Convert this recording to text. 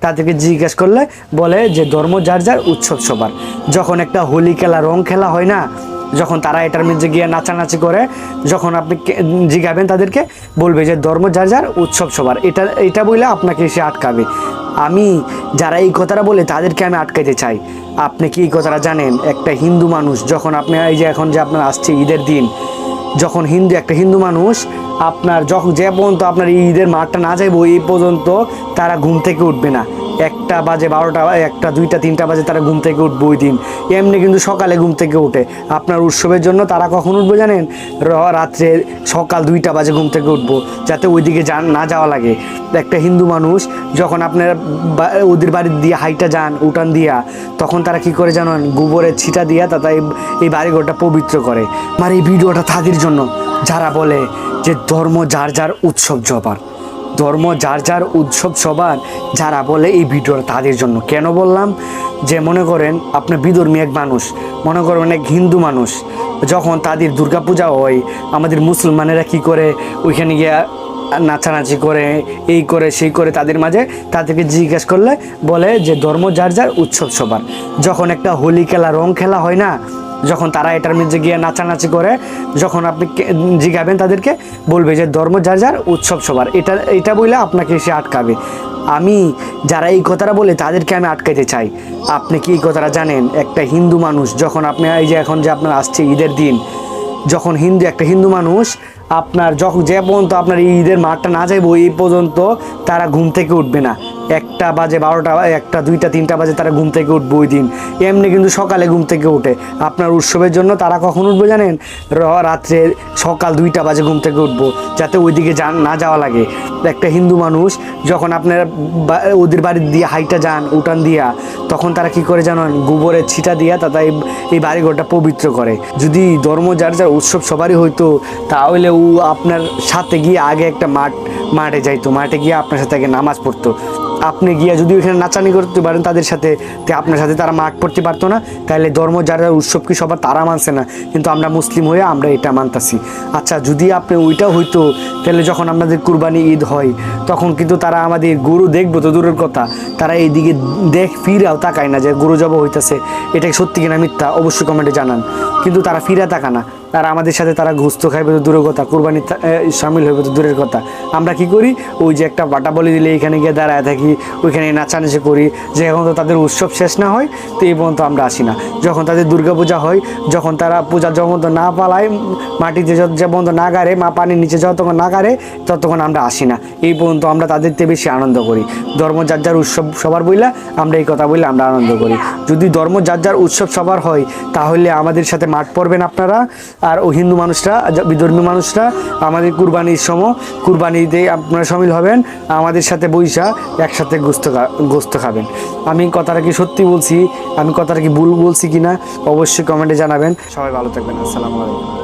তাদেরকে জিজ্ঞেস করলে বলে যে ধর্ম যার যার, উৎসব সবার। যখন একটা হোলি খেলা, রং খেলা হয় না, যখন তারা এটার মধ্যে গিয়ে নাচানাচি করে, যখন আপনি জিগাবেন তাদেরকে, বলবে যে ধর্ম যার যার, উৎসব সবার। এটা এটা বলে আপনাকে এসে আটকাবে। আমি যারা এই কথাটা বলে তাদেরকে আমি আটকাইতে চাই। আপনি কি এই কথাটা জানেন? একটা হিন্দু মানুষ, যখন আপনি এই যে এখন যে আপনার আসছে ঈদের দিন, যখন হিন্দু, একটা হিন্দু মানুষ আপনার যখন যে পর্যন্ত আপনার ঈদের মাঠটা না যাইবো, এই পর্যন্ত তারা ঘুম থেকে উঠবে না। একটা বাজে বারোটা, একটা দুইটা, তিনটা বাজে তারা ঘুম থেকে উঠবে ওই দিন। এমনি কিন্তু সকালে ঘুম থেকে উঠে আপনার উৎসবের জন্য তারা কখন উঠবে জানেন? রাত্রে সকাল দুইটা বাজে ঘুম থেকে উঠবো, যাতে ওইদিকে যান, না যাওয়া লাগে। একটা হিন্দু মানুষ যখন আপনার ওদের বাড়ি দিয়ে হাইটা যান, উঠান দিয়া, তখন তারা কি করে জানেন? গোবরের ছিটা দিয়া তারা এই- বাড়িঘরটা পবিত্র করে। আমার এই ভিডিওটা তাদের জন্য যারা বলে যে ধর্ম যার যার উৎসব জবার ধর্ম যার যার উৎসব সবার যারা বলে এই ভিডিওটা তাদের জন্য। কেন বললাম? যে মনে করেন আপনি বিধর্মী এক মানুষ, মনে করেন এক হিন্দু মানুষ, যখন তাদের দুর্গাপূজা হয়, আমাদের মুসলমানেরা কি করে ওইখানে গিয়ে নাচানাচি করে, এই করে, সেই করে তাদের মাঝে তাদেরকে জিজ্ঞেস করলে বলে যে ধর্ম যার যার উৎসব সবার। যখন একটা হোলি খেলা, রং খেলা হয় না, যখন তারা এটার মধ্যে গিয়ে নাচানাচি করে, যখন আপনি জিগাবেন তাদেরকে, বলবে যে ধর্ম যার যার উৎসব সবার। এটা এটা বলে আপনাকে সে আটকাবে। আমি যারা এই কথাটা বলে তাদেরকে আমি আটকাইতে চাই। আপনি কি এই কথাটা জানেন? একটা হিন্দু মানুষ, যখন আপনি এই যে এখন যে আপনার আসছে ঈদের দিন যখন হিন্দু একটা হিন্দু মানুষ, আপনার যখন যে পর্যন্ত আপনার ঈদের মাঠটা না যাইব, এই পর্যন্ত তারা ঘুম থেকে উঠবে না। একটা বাজে বারোটা, একটা, দুইটা, তিনটা বাজে তারা ঘুম থেকে উঠবে ওই দিন। এমনি কিন্তু সকালে ঘুম থেকে উঠে আপনার উৎসবের জন্য তারা কখন উঠবে জানেন? রাত্রে সকাল দুইটা বাজে ঘুম থেকে উঠবো, যাতে ওইদিকে যান, না যাওয়া লাগে। একটা হিন্দু মানুষ যখন আপনার ওদের বাড়ি দিয়ে হাইটা যান, উঠান দিয়া, তখন তারা কি করে জানেন? গোবরের ছিটা দিয়া তারা এই বাড়িঘরটা পবিত্র করে। যদি ধর্ম যার যার উৎসব সবারই হইতো, তাহলে ও আপনার সাথে গিয়ে আগে একটা মাঠ, মাঠে যাইতো। মাঠে গিয়ে আপনার সাথে আগে নামাজ পড়তো। আপনি গিয়ে যদি ওইখানে নাচানি করতে পারেন তাদের সাথে, তে আপনার সাথে তারা মাঠ পড়তে পারতো না। তাহলে ধর্ম যারা যার উৎসব কি সবার, তারা মানছে না। কিন্তু আমরা মুসলিম হয়ে আমরা এটা মানতাছি। আচ্ছা যদি আপনি ওইটা হইতো তাহলে যখন আমাদের কুরবানি ঈদ হয়, তখন কিন্তু তারা আমাদের গরু দেখব তো দূরের কথা। তারা এইদিকে দেখ, ফিরাও তাকায় না যে গরু জব হইতাছে। এটা সত্যি কিনা মিথ্যা? অবশ্যই কমেন্টে জানান। কিন্তু তারা ফিরা তাকা না। তারা আমাদের সাথে তারা ঘুস্ত খাইবে তো দূরের কথা, কুরবানি সামিল হইবে তো দূরের কথা। আমরা কি করি? ওই যে একটা বাটা বলে দিলে এখানে গিয়ে দাঁড়ায় থাকি ওইখানে নাচানাচি করি, যে এখন তো তাদের উৎসব শেষ না হয়, তো এই পর্যন্ত আমরা আসি না। যখন তাদের দুর্গাপূজা হয়, যখন তারা পূজা যখন না পালায় মাটিতে যে না গাড়ে, মা পানির নিচে যতক্ষণ না গাড়ে, ততক্ষণ আমরা আসি না। এই পর্যন্ত আমরা তাদের থেকে বেশি আনন্দ করি। ধর্ম যার যার উৎসব সবার বইলা, আমরা এই কথা বললে আমরা আনন্দ করি। যদি ধর্ম যার যার উৎসব সবার হয়, তাহলে আমাদের সাথে মাঠ পড়বেন আপনারা, আর ও হিন্দু মানুষরা বিধর্মী মানুষরা, আমাদের কুরবানির সময়, কুরবানিতে আপনারা সামিল হবেন। আমাদের সাথে বৈশা একসাথে গোস্ত খা- গোস্ত খাবেন। আমি কথাটা কি সত্যি বলছি? আমি কথাটা কি ভুল বলছি কিনা? অবশ্যই কমেন্টে জানাবেন। সবাই ভালো থাকবেন। আসসালামু আলাইকুম।